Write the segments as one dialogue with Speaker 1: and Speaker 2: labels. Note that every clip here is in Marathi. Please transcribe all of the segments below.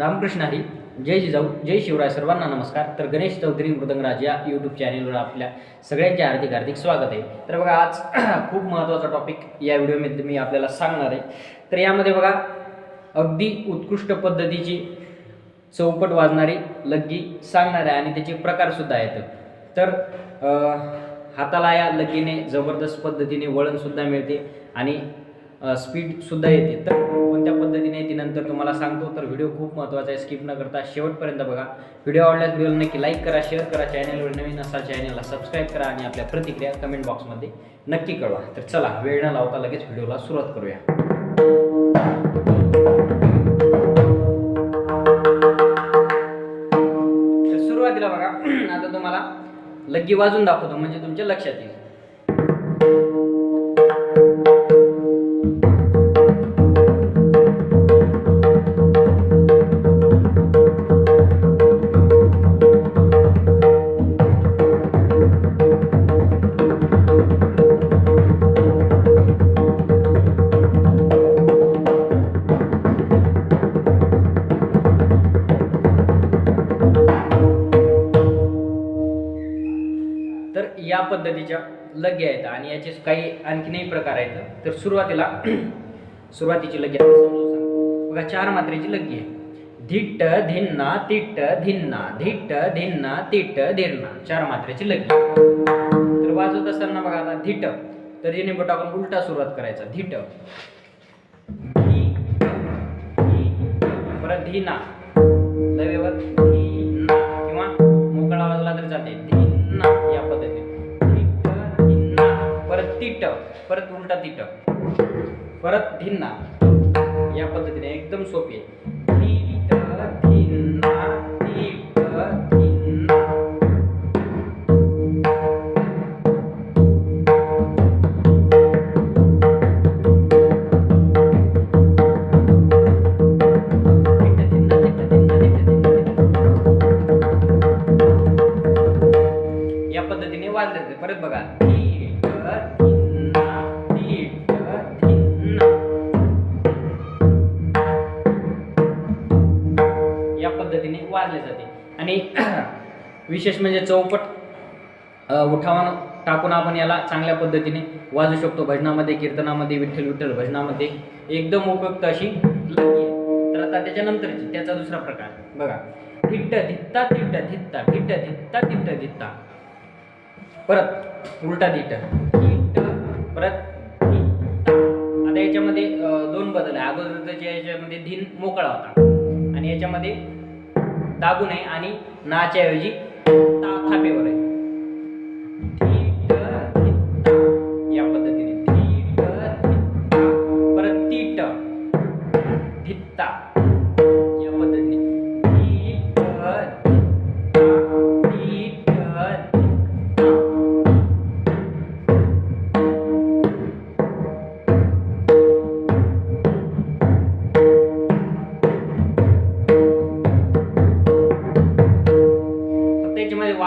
Speaker 1: रामकृष्ण हरी जय जिजाऊ जय शिवराय सर्वांना नमस्कार. तर गणेश चौधरी मृदंगराज या यूट्यूब चॅनेलवर आपल्या सगळ्यांचे हार्दिक हार्दिक स्वागत आहे. तर बघा आज खूप महत्त्वाचा टॉपिक या व्हिडिओमध्ये मी आपल्याला सांगणार आहे. तर यामध्ये बघा अगदी उत्कृष्ट पद्धतीची चौपट वाजणारी लग्गी सांगणार आहे आणि त्याचे प्रकारसुद्धा आहेत. तर हाताला या लग्गीने जबरदस्त पद्धतीने वळणसुद्धा मिळते आणि स्पीडसुद्धा येते. तर कोणत्या पद्धतीने येते नंतर तुम्हाला सांगतो तर व्हिडिओ खूप महत्त्वाचा आहे. स्किप न करता शेवटपर्यंत बघा. व्हिडिओ आवडल्यास व्हिडिओ नक्की लाईक करा शेअर करा. चॅनलवर नवीन असा चॅनलला सबस्क्राईब करा आणि आपल्या प्रतिक्रिया कमेंट बॉक्समध्ये नक्की कळवा. तर चला वेळ न लावता लगेच व्हिडिओला सुरुवात करूया. तर सुरुवातीला बघा. आता तुम्हाला लग्गी वाजून दाखवतो म्हणजे तुमच्या लक्षात येईल. तर या पद्धतीच्या लग्या आहेत आणि याचे काही आणखीनही प्रकार आहेत. तर सुरुवातीला सुरुवातीची लग्या बघा चार मात्रेची लग्गी आहे. धिट्ट धिन्ना तिट्ट धिन्ना. धिट्ट धिन्ना तिट्ट धिन्ना. चार मात्रेची लग्गी. तर वाजवत असताना बघा आता धिट तर जिने बोट आपण उलटा सुरुवात करायचा. धिट परत धीना लवेवर परत तिट परत उलटा तिट परत धिन्ना. या पद्धतीने एकदम सोपी आहे. पद्धतीने वाजले जाते. आणि विशेष म्हणजे चौपट उठावान उठावानं टाकून आपण याला चांगल्या पद्धतीने वाजू शकतो. भजनामध्ये कीर्तनामध्ये विठ्ठल विठ्ठल भजनामध्ये एकदम उपयुक्त अशी लग्गी आहे. तर आता त्याच्यानंतरची त्याचा दुसरा प्रकार. बघा. धिट्ट धित्ता तिट्ट धित्ता धिट्ट धित्ता तिट्ट धित्ता परत उलटा धिट्ट धिट्ट परत आता याच्यामध्ये दोन बदल आहे. अगोदरच्या याच्यामध्ये धीन मोकळा होता. आणि याच्यामध्ये दाबू नये आणि नाच्या ऐवजी ता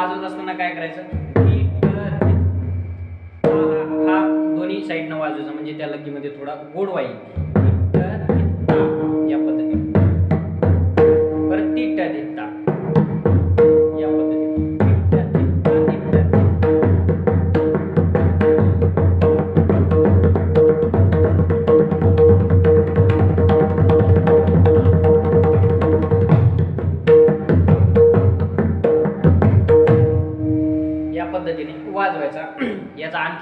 Speaker 1: वाजवत असताना काय करायचं? धीट, हा दोन्ही साईडनं वाजवायचा. म्हणजे त्या लग्गीमध्ये थोडा गोड वाईल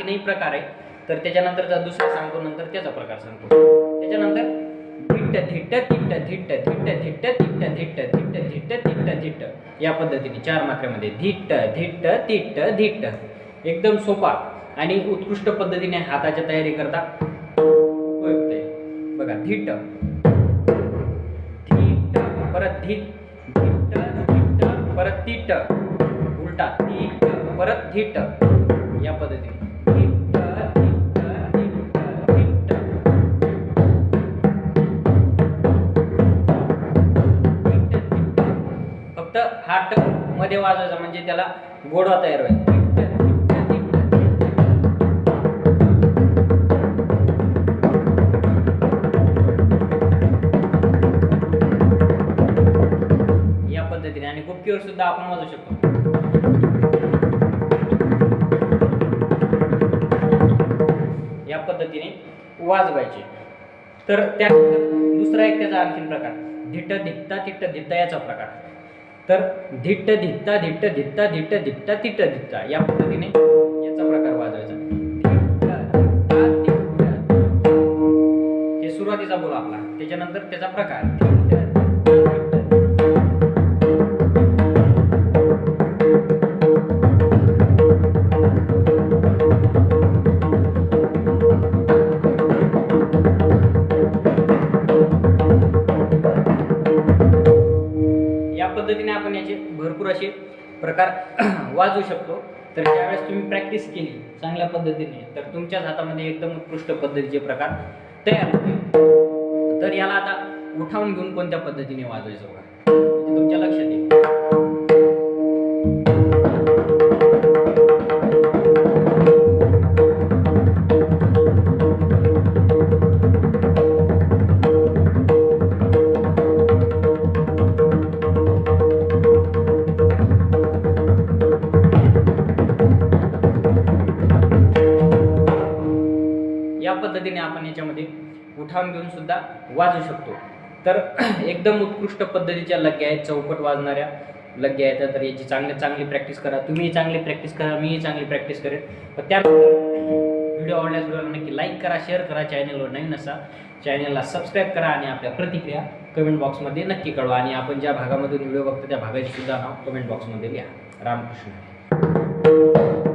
Speaker 1: आणखीनही प्रकार आहे तर त्याच्यानंतरचा दुसरा सांगतो नंतर त्याचा प्रकार सांगतो त्याच्यानंतर धिट्ट धिट्ट तिट्ट धिट्ट धिट्ट धिट्ट तिट्ट धिट्ट धिट्ट धिट्ट थिट्ट धिट्ट या पद्धतीने चार मात्र्यामध्ये धिट्ट धिट्ट तिट्ट धिट्ट एकदम सोपा आणि उत्कृष्ट पद्धतीने हाताच्या तयारी करता बघा धिट्ट धीट परत धिट धिट्ट धिट्ट परत तिट्ट उलटा तीट परत धिट्ट या पद्धतीने मध्ये वाजवायचा म्हणजे त्याला गोडवा तयार होईल या पद्धतीने आणि गुप्तीवर सुद्धा आपण वाजवू शकतो. या पद्धतीने वाजवायचे. तर त्या दुसरा एक त्याचा आणखीन प्रकार. धिट्ट धिट्टा तिट्ट धिट्टा याचा प्रकार. तर धिट्ट धित्ता धिट्ट धित्ता धिट्ट धिट्टा तिट्ट धिट्टा या पद्धतीने याचा प्रकार वाजवायचा. हे सुरुवातीचा बोल आपला. त्याच्यानंतर त्याचा प्रकार. पद्धतीने आपण याचे भरपूर असे प्रकार वाजवू शकतो. तर ज्यावेळेस तुम्ही प्रॅक्टिस केली चांगल्या पद्धतीने तर तुमच्याच हातामध्ये एकदम उत्कृष्ट पद्धतीचे प्रकार तयार होतील. तर याला आता उठावून घेऊन कोणत्या पद्धतीने वाजवायचं बघा. म्हणजे तुमच्या लक्षात येईल. पद्धतीने आपण याच्यामध्ये उठावून घेऊन सुद्धा वाजू शकतो. तर एकदम उत्कृष्ट पद्धतीच्या लग्या आहेत चौकट वाजणाऱ्या लग्या आहेत. तर याची चांगली चांगली प्रॅक्टिस करा. तुम्ही चांगली प्रॅक्टिस करा मीही चांगली प्रॅक्टिस करेन. तर व्हिडिओ आवडल्यास व्हिडिओला नक्की लाईक करा शेअर करा चॅनलवर नवीन असा चॅनलला सबस्क्राईब करा आणि आपल्या प्रतिक्रिया कमेंट बॉक्समध्ये नक्की कळवा. आणि आपण ज्या भागामधून व्हिडिओ बघतो त्या भागाची सुद्धा नाव कमेंट बॉक्समध्ये लिहा. रामकृष्ण.